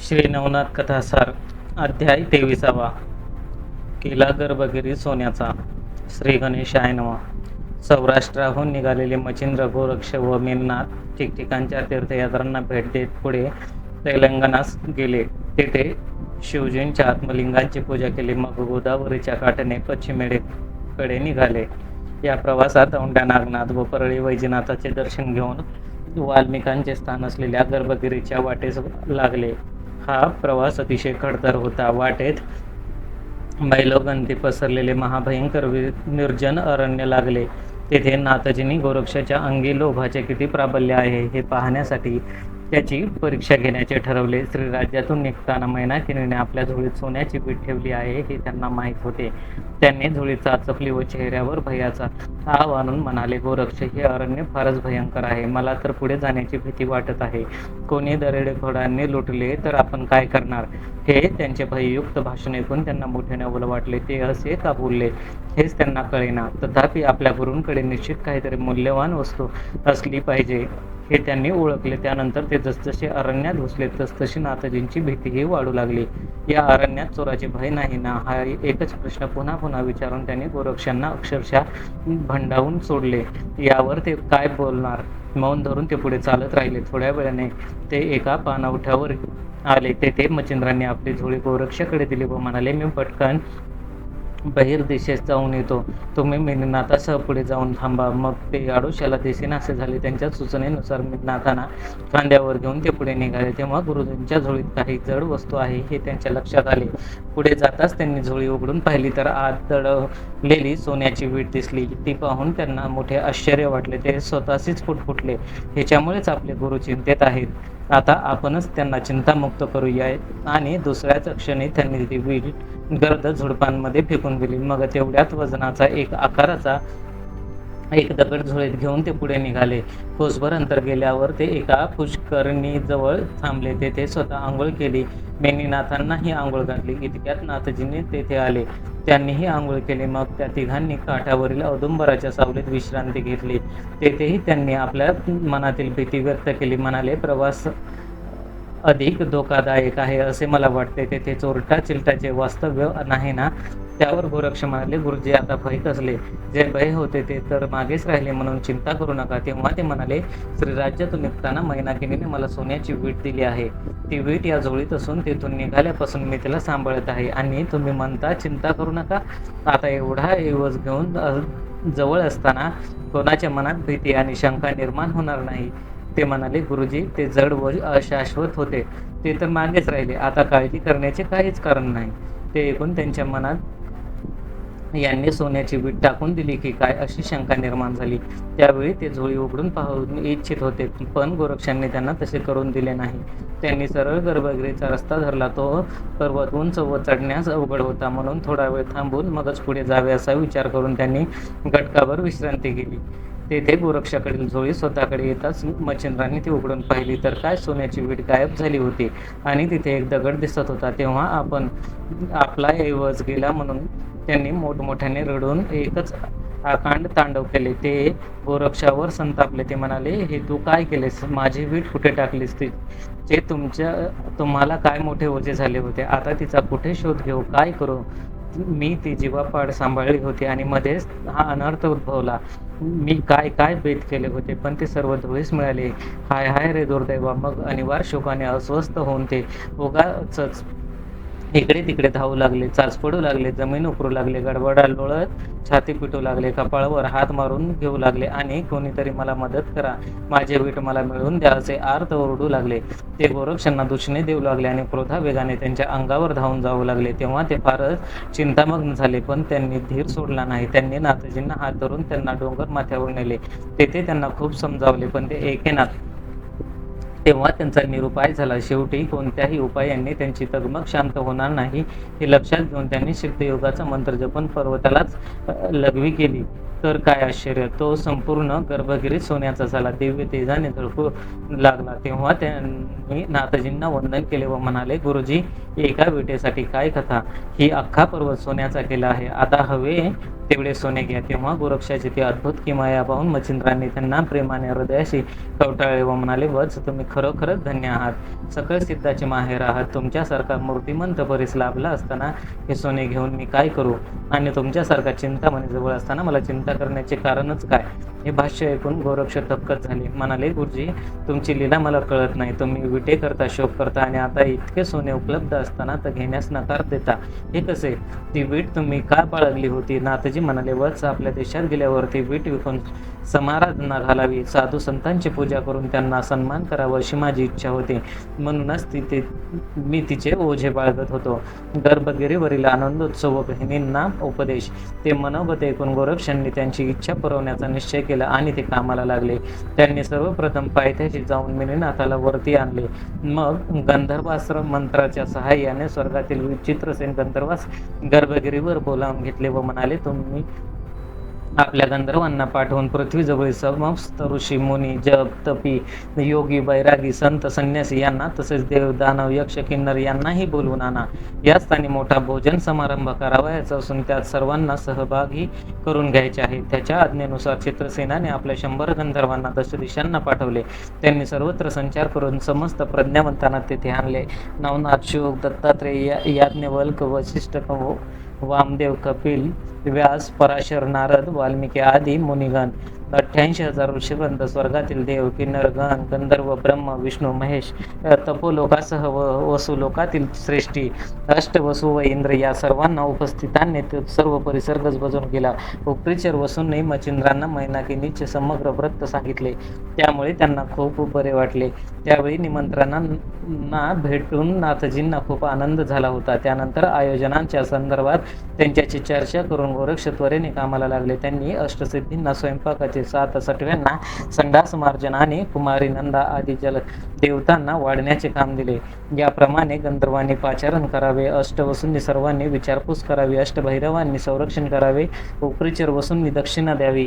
श्री नवनाथ कथासार अध्याय तेविसावा. केला गर्भगिरी सोन्याचा. श्री गणेशाय नवा. सौराष्ट्राहून निघालेले मच्छिंद्र गोरक्ष व मेननाथ ठिकठिकाणच्या तीर्थयात्रांना भेट देत पुढे तेलंगणास गेले. तेथे शिवजींच्या आत्मलिंगांची पूजा केली. मग गोदावरीच्या काठाने पश्चिमेकडे निघाले. या प्रवासात औंढ्या नागनाथ व परळी वैजनाथाचे दर्शन घेऊन वाल्मिकांचे स्थान असलेल्या गर्भगिरीच्या वाटेस लागले. हा प्रवास अतिशय खडतर होता. वाटेत मैलोगंती पसरलेले महाभयंकर निर्जन अरण्य लागले. तेथे नाथजींनी गोरक्षाच्या अंगी लोभाचे किती प्राबल्य आहे हे पाहण्यासाठी त्याची परीक्षा घेण्याचे ठरवले. श्रीराज्यातून निघताना मैनाकिनीने आपल्या झोळीत सोन्याची पीठ ठेवली आहे हे त्यांना माहीत होते. त्यांनी झोळी चाचपली व चेहऱ्यावर भयाचा आव आणून म्हणाले गोरक्ष हे अरण्य फारच भयंकर आहे. मला तर पुढे जाण्याची भीती वाटत आहे. कोणी दरेडेखोरांनी लुटले तर आपण काय करणार? हे त्यांचे भययुक्त भाषण ऐकून त्यांना मोठ्याने ओलं वाटले. ते असे का बोलले? हेच त्यांना कळेना. तथापि आपल्या गुरूंकडे निश्चित काहीतरी मूल्यवान वस्तू असली पाहिजे. हे त्यांनी ओळखले. त्यानंतर ते जसजसे अरण्यात घुसले तसतशी नाथजींची भीतीही वाढू लागली. या अरण्यात चोराचे भय नाही ना हा एकच प्रश्न पुन्हा पुन्हा विचारून त्यांनी गोरक्षांना अक्षरशः भंडावून सोडले. यावर ते काय बोलणार? मौन धरून ते पुढे चालत राहिले. थोड्या वेळाने ते एका पानावठ्यावर आले. तेथे मच्छिंद्रांनी आपली झोळी गोरक्षाकडे दिली व म्हणाले मी पटकन बहिर्दिशेस जाऊन येतो. तुम्ही मिनीनाथासह पुढे जाऊन थांबा. मग ते आडोशाला दिसेनासे झाले. त्यांच्या सूचनेनुसार मिनीनाथांना खांद्यावर घेऊन ते पुढे निघाले. तेव्हा गुरुजींच्या झोळीत काही जड वस्तू आहे हे त्यांच्या लक्षात आले. पुढे जाताच त्यांनी झोळी उघडून पाहिली तर आत दडलेली सोन्याची वीट दिसली. ती पाहून त्यांना मोठे आश्चर्य वाटले. ते स्वतःशीच फुटफुटले. ह्याच्यामुळेच आपले गुरु चिंतेत आहेत. आता आपणच त्यांना चिंतामुक्त करूया आणि दुसऱ्याच क्षणी त्यांनी ती वीट गर्द झुडपांमध्ये फेकून दिली. मग तेवढ्यात वजनाचा एक आकाराचा एक दगड झोळीत घेऊन ते पुढे निघाले. कोसभर अंतर गेल्यावर ते एका पुष्करणीजवळ थांबले. तेथे स्वतः आंघोळ केली. मेनीनाथांनाही आंघोळ घातली. इतक्यात नाथजींनी तेथे आले. त्यांनीही आंघोळ केली. मग त्या तिघांनी काठावरील औदुंबराच्या सावलीत विश्रांती घेतली. तेथेही त्यांनी आपल्या मनातील भीती व्यक्त केली. म्हणाले प्रवास अधिक धोकादायक आहे असे मला वाटते. तेथे चोरटा चिलटाचे वास्तव्य नाही ना त्यावर गोरक्ष म्हणाले गुरुजी आता भय कसले? जे भय होते ते तर मागेच राहिले म्हणून चिंता करू नका. तेव्हा ते म्हणाले श्रीराज्यातून निघताना मैनाकिनीने मला सोन्याची वीट दिली आहे. ती वीट या झोळीत असून तिथून निघाल्यापासून मी तिला सांभाळत आहे. आणि तुम्ही म्हणता चिंता करू नका. आता एवढा एवज घेऊन जवळ असताना कोणाच्या मनात भीती आणि शंका निर्माण होणार नाही. ते म्हणाले गुरुजी ते जड व अशाश्वत होते. ते तर मागेच राहिले. आता काळजी करण्याचे काहीच कारण नाही. ते ऐकून त्यांच्या मनात यांनी सोन्याची वीट टाकून दिली की काय अशी शंका निर्माण झाली. त्यावेळी ते झोळी उघडून पाहू इच्छित होते पण गोरक्षांनी त्यांना तसे करून दिले नाही. त्यांनी सरळ गर्भगिरीचा रस्ता धरला. तो पर्वत उंच व चढण्यास अवघड होता. म्हणून थोडा वेळ थांबून मगच पुढे जावे असा विचार करून त्यांनी गटकाभर विश्रांती केली तेथे गोरक्षाकडील झोळी स्वतःकडे येताच मच्छिंद्रांनी ती उघडून पाहिली. तर काय सोन्याची वीट गायब झाली होती? आणि तिथे एक दगड दिसत होता. तेव्हा आपण आपला ऐवज गेला म्हणून त्यांनी मोठमोठ्याने रडून एकच आकांड तांडव केले. ते गोरक्षावर संतापले. ते म्हणाले हे तू काय केलेस? माझी वीट कुठे टाकलीस ती? जे तुमच्या तुम्हाला काय मोठे ओझे झाले होते आता तिचा कुठे शोध घेऊ? काय करू? मी ती जीवापाड सांभाळली होती आणि मध्येच हा अनर्थ उद्भवला. मी काय काय बेत केले होते पण ते सर्व धुळीस मिळाले. हाय हाय रे दुर्दैवा. मग अनिवार्य शोकाने अस्वस्थ होऊन ते उगाच इकडे तिकडे धावू लागले चाच पडू लागले जमीन उकरू लागले गडबडा लोळत छाती पिटू लागले कपाळावर हात मारून घेऊ लागले आणि कोणीतरी मला मदत करा. माझे वीट मला मिळवून द्या असे आर्त ओरडू लागले. ते गोरक्षांना दुष्णे देऊ लागले आणि क्रोधा वेगाने त्यांच्या अंगावर धावून जाऊ लागले. तेव्हा ते फारच चिंतामग्न झाले पण त्यांनी धीर सोडला नाही. त्यांनी नाथजींना हात धरून त्यांना डोंगर माथ्यावर नेले. तेथे त्यांना खूप समजावले पण ते एकेनाथ तेव्हा त्यांचा निरुपाय झाला. शेवटी कोणत्याही उपायांनी त्यांची तगमग शांत होणार नाही हे लक्षात घेऊन त्यांनी सिद्धयोगाचा मंत्र जपून पर्वतालाच लघवी केली. तर काय आश्चर्य? तो संपूर्ण गर्भगिरीत सोन्याचा झाला. दिव्य तेजाने झळकू लागला. तेव्हा त्यांनी नाथजींना वंदन केले व म्हणाले गुरुजी एका विटेसाठी काय कथा? ही अख्खा पर्वत सोन्याचा केला आहे. आता हवे तेवढे सोने घ्या तेव्हा गोरक्षाची ती अद्भुत किमया पाहून मच्छिंद्रांनी त्यांना प्रेमाने हृदयाशी कवटाळे व म्हणाले वच तुम्ही खरोखरच धन्य आहात. सकळ सिद्धाचे माहेर आहात. तुमच्यासारखा मूर्तिमंत परीस लाभला असताना हे सोने घेऊन मी काय करू? आणि तुमच्यासारखा चिंतामणी जवळ असताना मला चिंता करण्याचे कारणच काय? हे भाष्य ऐकून गोरक्ष थक्कच झाले. म्हणाले गुरुजी तुमची लीला मला कळत नाही. तुम्ही विटे करता शोक करता आणि आता इतके सोने उपलब्ध असताना तर घेण्यास नकार देता. हे कसे? ती वीट तुम्ही का बाळगली होती? नाथजी म्हणाले वत्स आपल्या देशात गेल्यावर ती वीट विकून समाराधना घालावी. साधू संतांची पूजा करून त्यांना सन्मान करावा अशी माझी इच्छा होती. म्हणूनच तिथे मी तिचे ओझे बाळगत होतो. गर्भगिरीवरील आनंदोत्सव व बहिणींना उपदेश. ते मनोगत ऐकून गोरक्षांनी त्यांची इच्छा पुरवण्याचा निश्चय केला. आणि ते कामाला लागले. त्यांनी सर्वप्रथम पायथ्याशी जाऊन मिनीनाथाला वरती आणले. मग गंधर्वाश्रम मंत्राच्या सहाय्याने स्वर्गातील विचित्रसेन गंधर्वास गर्भगिरीवर बोलावून घेतले व म्हणाले तुम्ही आपल्या गंधर्वांना पाठवून पृथ्वीजवळील समस्त ऋषी मुनी जप तपी योगी बैरागी संत संन्यासी यांना तसेच देव दानव यक्ष किन्नर यांनाही बोलवून आणा. या स्थानी मोठा भोजन समारंभ करावयाचा असून त्यात सर्वांना सहभागी करून घ्यायचे आहे. त्याच्या आज्ञेनुसार चित्रसेनाने आपल्या शंभर गंधर्वांना दशदिशांना पाठवले. त्यांनी सर्वत्र संचार करून समस्त प्रज्ञावंतांना तेथे आणले. नवनाथ शोक दत्तात्रेय याज्ञवल्क वशिष्ठ वामदेव कपिल व्यास पराशर नारद वाल्मिकी आदी मुनिगण. अठ्ठ्याऐंशी हजार ऋषीवंत स्वर्गातील देव किन्नरगण गंधर्व ब्रह्म विष्णू महेश तपोलोकासह व वसुलोकातील श्रेष्ठी अष्टवसु व इंद्र या सर्वांना उपस्थितांनी ते सर्व परिसर गजबजून गेला. उपरीचर वसूंनी मचिंद्रांना मैनाकिनीचे समग्र व्रत सांगितले. त्यामुळे त्यांना खूप बरे वाटले. त्यावेळी निमंत्रणांना भेटून नाथजींना खूप आनंद झाला होता. त्यानंतर आयोजनांच्या संदर्भात त्यांच्याशी चर्चा करून गोरक्ष त्वरेने कामाला लागले. त्यांनी अष्टसिद्धींना स्वयंपाकाचे सात सटव्यांना संडास मार्जन आणि कुमारी नंदा आदी जल देवतांना वाढण्याचे काम दिले. याप्रमाणे गंधर्वांनी पाचारण करावे अष्टवसूंनी सर्वांनी विचारपूस करावी अष्टभैरवांनी संरक्षण करावे उपरीचर वसूंनी दक्षिणा द्यावी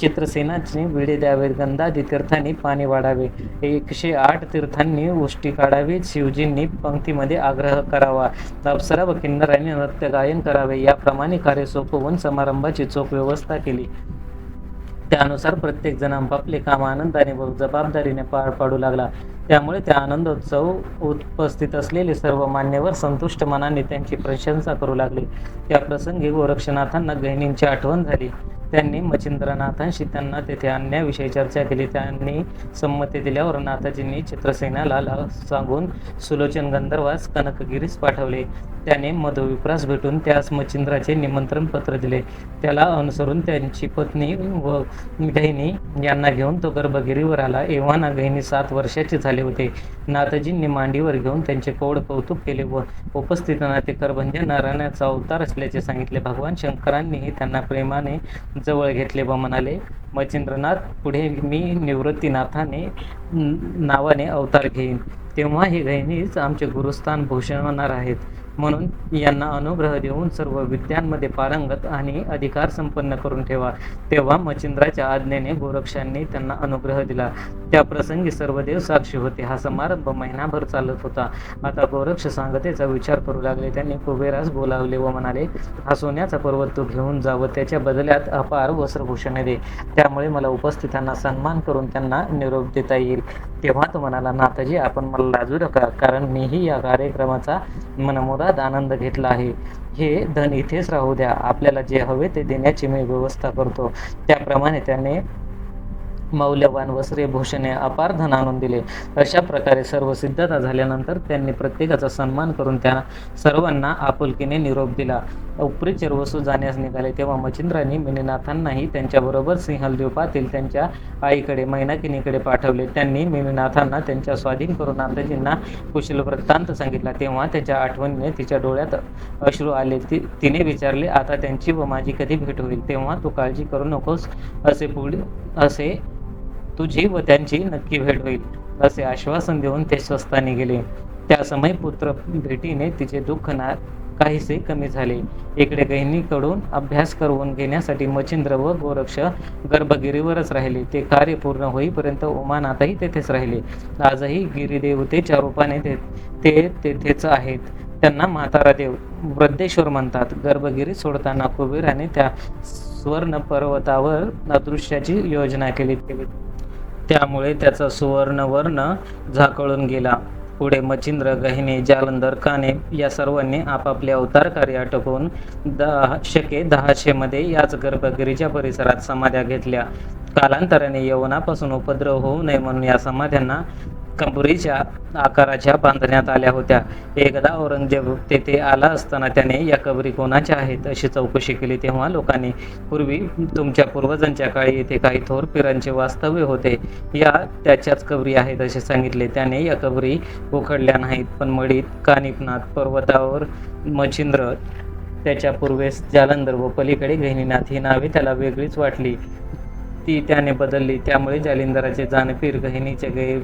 चित्रसेनाचे विडे द्यावे गंधादी तीर्थांनी पाणी वाढावे एकशे आठ तीर्थांनी उष्टी काढावी शिवजींनी पंक्तीमध्ये आग्रह करावा अप्सरा व किन्नरांनी नृत्य गायन करावे याप्रमाणे कार्य सोपवून समारंभाची चोख व्यवस्था केली. त्यानुसार प्रत्येक जण आपापले काम आनंदाने व जबाबदारीने पार पाडू लागला. त्यामुळे त्या आनंदोत्सव उपस्थित असलेले सर्व मान्यवर संतुष्ट मनाने त्यांची प्रशंसा करू लागले. त्या प्रसंगी गोरक्षनाथांना गहिणींची आठवण झाली. त्यांनी मच्छिंद्रनाथांशी त्यांना तेथे आणण्याविषयी चर्चा केली. त्यांनी संमती दिल्यावर नाथाजींनी चित्रसेनाला सांगून सुलोचन गंधर्वास कनकगिरीस पाठवले. त्याने मधुविप्रास भेटून त्यास मच्छिंद्राचे निमंत्रण पत्र दिले. त्याला अनुसरून त्यांची पत्नी व गहिनी यांना घेऊन तो गर्भगिरीवर आला. एव्हाना गहिनी सात वर्षाचे झाले होते. नाथजींनी मांडीवर घेऊन त्यांचे कोड कौतुक केले व उपस्थितांना ते करभंजन नारायणाचा अवतार असल्याचे सांगितले. भगवान शंकरांनीही त्यांना प्रेमाने जवळ घेतले व म्हणाले मच्छिंद्रनाथ पुढे मी निवृत्तीनाथाने नावाने अवतार घेईन. तेव्हा हे गहिनीच आमचे गुरुस्थान भूषवणार आहेत. म्हणून यांना अनुग्रह देऊन सर्व विद्यांमध्ये पारंगत आणि अधिकार संपन्न करून ठेवा. तेव्हा मच्छिंद्राच्या आज्ञेने गोरक्षांनी त्यांना अनुग्रह दिला. त्या प्रसंगी सर्व देव साक्षी होते. हा समारंभ महिनाभर चालत होता. आता गोरक्ष सांगतेचा विचार करू लागले. त्यांनी कुबेरास बोलावले व म्हणाले हा सोन्याचा पर्वत तू घेऊन जा व त्याच्या बदल्यात अपार वस्त्रभूषणे दे. त्यामुळे मला उपस्थितांना सन्मान करून त्यांना निरोप देता येईल. तेव्हा तो म्हणाला नाताजी आपण मला लाजू नका कारण मीही या कार्यक्रमाचा मनमुराद आनंद घेतला आहे. हे धन इथेच राहू द्या. आपल्याला जे हवे ते देण्याची मी व्यवस्था करतो. त्याप्रमाणे त्याने मौल्यवान वस्त्रे भूषणे अपार धन आणून दिले. अशा प्रकारे सर्व सिद्धता झाल्यानंतर त्यांनी प्रत्येकाचा सन्मान करून त्या सर्वांना आपुलकीने निरोप दिला. उपरीचर वसू जाण्यास निघाले तेव्हा मच्छिंद्रांनी मिनीनाथांनाही त्यांच्याबरोबर सिंहलद्वीपातील त्यांच्या आईकडे मैनाकिनीकडे पाठवले. त्यांनी मिनीनाथांना त्यांच्या स्वाधीन करून नाथजींना कुशल वृत्तांत सांगितला. तेव्हा त्याच्या आठवणीने तिच्या डोळ्यात अश्रू आले. ती तिने विचारले आता त्यांची व माझी कधी भेट होईल? तेव्हा तू काळजी करू नकोस असे पुढे असे तुझी व त्यांची नक्की भेट होईल असे आश्वासन देऊन ते स्वस्थानी गेले. त्या समय पुत्र भेटीने तिचे दुःख ना काहीसे कमी झाले. इकडे गहिनीकडून अभ्यास करून घेण्यासाठी मच्छिंद्र व गोरक्ष गर्भगिरीवरच राहिले. ते कार्य पूर्ण होईपर्यंत उमानाथही तेथेच राहिले. आजही गिरिदेवतेच्या रूपाने ते ते तेथेच आहेत. त्यांना म्हातारा देव वृद्धेश्वर म्हणतात. गर्भगिरी सोडताना कुबेराने त्या स्वर्ण पर्वतावर अदृश्याची योजना केली केली. त्यामुळे त्याचा सुवर्ण वर्ण झाकळून गेला. पुढे मच्छिंद्र गहिने जालंधर काने या सर्वांनी आपापले अवतार कार्य आटोपून दहा शके दहाशे मध्ये याच गर्भगिरीच्या परिसरात समाध्या घेतल्या. कालांतराने यवनापासून उपद्रव होऊ नये म्हणून या समाध्यांना कंबुरीच्या आकाराच्या बांधण्यात आल्या होत्या. एकदा औरंगजेब तेथे आला असताना त्याने या कबरी कोणाच्या आहेत अशी चौकशी केली तेव्हा लोकांनी पूर्वी तुमच्या पूर्वजांच्या काळी येथे काही थोर पिरांचे वास्तव्य होते. या त्याच्याच कबरी आहेत असे सांगितले. त्याने या कबरी उखडल्या नाहीत पण मडीत कानिपनाथ पर्वतावर मच्छिंद्र त्याच्या पूर्वेस जालंधर व पलीकडे गहिनीनाथ ही नावे त्याला वेगळीच वाटली. ती त्याने बदलली. त्यामुळे जालिंदराचे जानपीर गहिनीचे गैर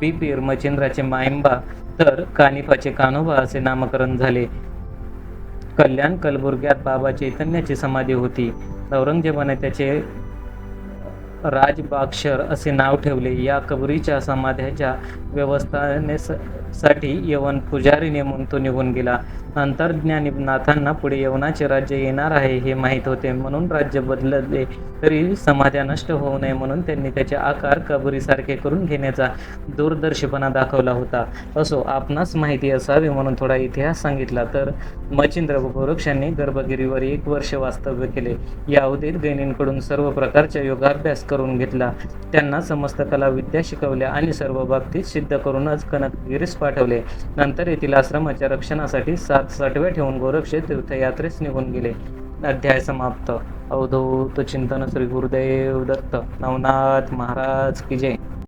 बीपीर मच्छिंद्राचे मायंबा तर कानिफाचे कानोबा असे नामकरण झाले. कल्याण कलबुर्ग्यात बाबा चैतन्याची समाधी होती. औरंगजेबाने त्याचे राजबाक्षर असे नाव ठेवले. या कबरीच्या समाध्याच्या व्यवस्थानेसाठी यवन पुजारी नेमून तो निघून गेला. अंतर्ज्ञानी नाथांना पुढे यवनाचे राज्य येणार आहे हे माहीत होते. म्हणून राज्य बदलले तरी समाध्या नष्ट होऊ नये म्हणून त्यांनी त्याचे आकार कबरीसारखे करून घेण्याचा दूरदर्शीपणा दाखवला होता. असो आपणास माहिती असावी म्हणून थोडा इतिहास सांगितला तर मच्छिंद्र व गोरक्षांनी गर्भगिरीवर एक वर्ष वास्तव्य केले. या अवधीत गैनींकडून सर्व प्रकारच्या योगाभ्यास करून घेतला. त्यांना समस्त कला विद्या शिकवल्या आणि सर्व बाबतीत सिद्ध करूनच कनकगिरीस पाठवले. नंतर येथील आश्रमाच्या रक्षणासाठी सात साठव्या ठेवून गोरक्ष तीर्थयात्रेस निघून गेले. अध्याय समाप्त. अवधूत चिंतन श्री गुरुदेव दत्त. नवनाथ महाराज की जय.